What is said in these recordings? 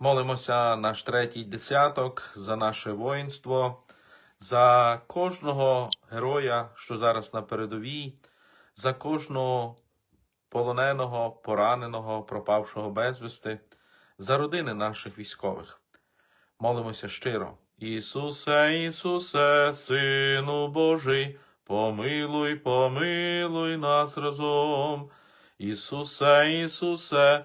Молимося наш третій десяток за наше воїнство, за кожного героя, що зараз на передовій, за кожного полоненого, пораненого, пропавшого безвісти, за родини наших військових. Молимося щиро. Ісусе, Ісусе, Сину Божий, помилуй, помилуй нас разом. Ісусе, Ісусе,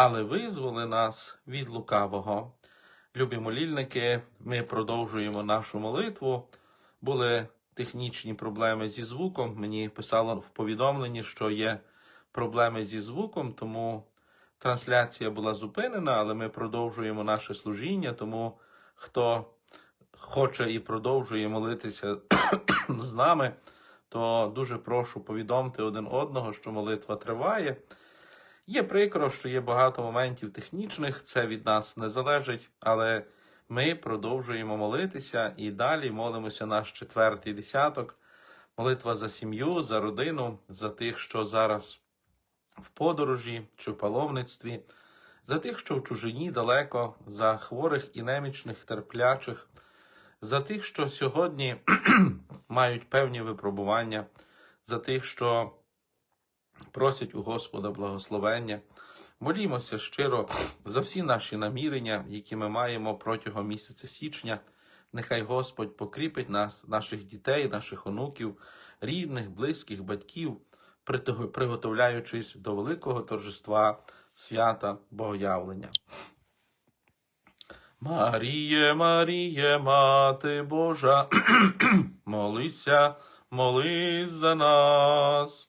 але визволи нас від лукавого. Любі молільники, ми продовжуємо нашу молитву. Були технічні проблеми зі звуком. Мені писало в повідомленні, що є проблеми зі звуком, тому трансляція була зупинена, але ми продовжуємо наше служіння. Тому хто хоче і продовжує молитися з нами, то дуже прошу повідомити один одного, що молитва триває. Є прикро, що є багато моментів технічних, це від нас не залежить, але ми продовжуємо молитися і далі молимося наш четвертий десяток. Молитва за сім'ю, за родину, за тих, що зараз в подорожі чи в паломництві, за тих, що в чужині далеко, за хворих і немічних, терплячих, за тих, що сьогодні мають певні випробування, за тих, що просять у Господа благословення. Молімося щиро за всі наші намірення, які ми маємо протягом місяця січня. Нехай Господь покріпить нас, наших дітей, наших онуків, рідних, близьких, батьків, приготовляючись до великого торжества свята Богоявлення. Маріє, Маріє, Мати Божа, молися, молись за нас.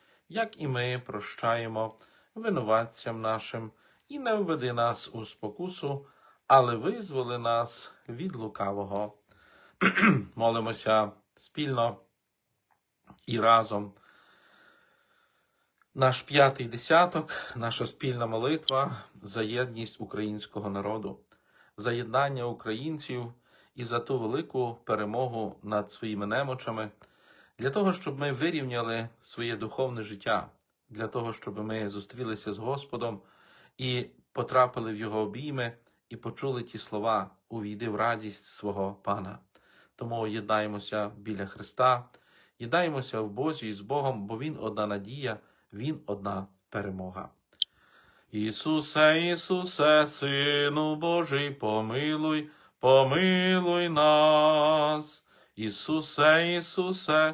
як і ми прощаємо винуватцям нашим, і не введи нас у спокусу, але визволи нас від лукавого. Молимося спільно і разом. Наш п'ятий десяток, наша спільна молитва за єдність українського народу, за єднання українців і за ту велику перемогу над своїми немочами, для того, щоб ми вирівняли своє духовне життя, для того, щоб ми зустрілися з Господом і потрапили в Його обійми і почули ті слова увійди в радість свого Пана. Тому єднаємося біля Христа, єднаємося в Бозі і з Богом, бо Він одна надія, Він одна перемога. Ісусе, Ісусе, Сину Божий, помилуй, помилуй нас. Ісусе, Ісусе,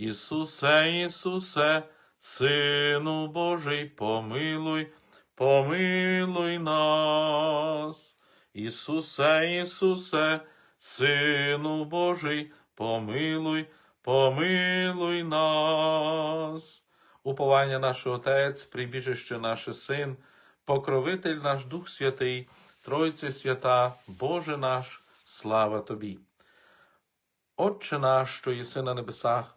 Ісусе, Ісусе, Сину Божий, помилуй, помилуй нас. Ісусе, Ісусе, Сину Божий, помилуй, помилуй нас. Уповання наш Отець, прибіжище наше Син, покровитель наш Дух Святий, Тройце свята, Боже наш, слава Тобі. Отче наш, що єси на небесах,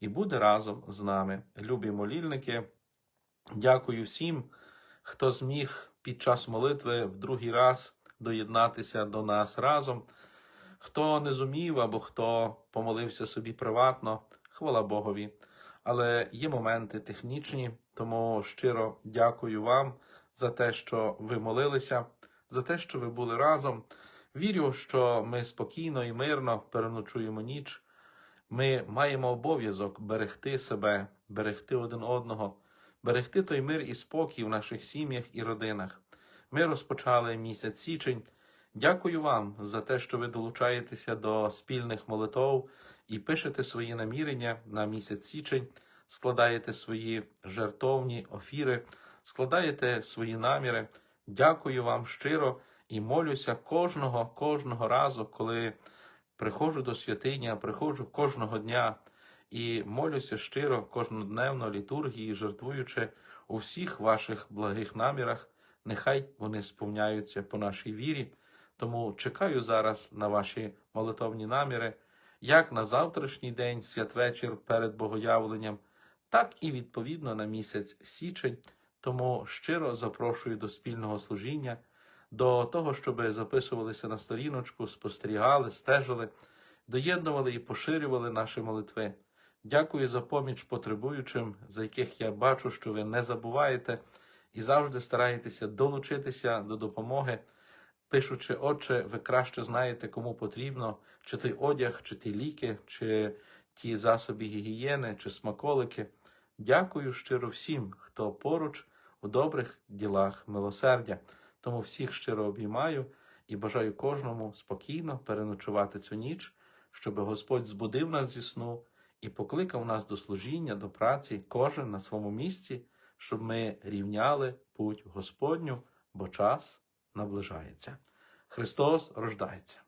і буде разом з нами. Любі молільники, дякую всім, хто зміг під час молитви в другий раз доєднатися до нас разом. Хто не зумів або хто помолився собі приватно, хвала Богові. Але є моменти технічні, тому щиро дякую вам за те, що ви молилися, за те, що ви були разом. Вірю, що ми спокійно і мирно переночуємо ніч. Ми маємо обов'язок берегти себе, берегти один одного, берегти той мир і спокій в наших сім'ях і родинах. Ми розпочали місяць січень. Дякую вам за те, що ви долучаєтеся до спільних молитов і пишете свої намірення на місяць січень. складаєте свої жертовні офіри, складаєте свої наміри. Дякую вам щиро і молюся кожного, кожного разу, коли приходжу до святиня, приходжу кожного дня і молюся щиро кожнодневно літургії, жертвуючи у всіх ваших благих намірах. Нехай вони сповняються по нашій вірі. Тому чекаю зараз на ваші молитовні наміри, як на завтрашній день, святвечір перед Богоявленням, так і відповідно на місяць січень. Тому щиро запрошую до спільного служіння, до того, щоб записувалися на сторіночку, спостерігали, стежили, доєднували і поширювали наші молитви. Дякую за поміч потребуючим, за яких я бачу, що ви не забуваєте і завжди стараєтеся долучитися до допомоги. Пишучи, отче, ви краще знаєте, кому потрібно, чи той одяг, чи ті ліки, чи ті засоби гігієни, чи смаколики. Дякую щиро всім, хто поруч у добрих ділах милосердя. Тому всіх щиро обіймаю і бажаю кожному спокійно переночувати цю ніч, щоб Господь збудив нас зі сну і покликав нас до служіння, до праці, кожен на своєму місці, щоб ми рівняли путь Господню, бо час наближається. Христос рождається.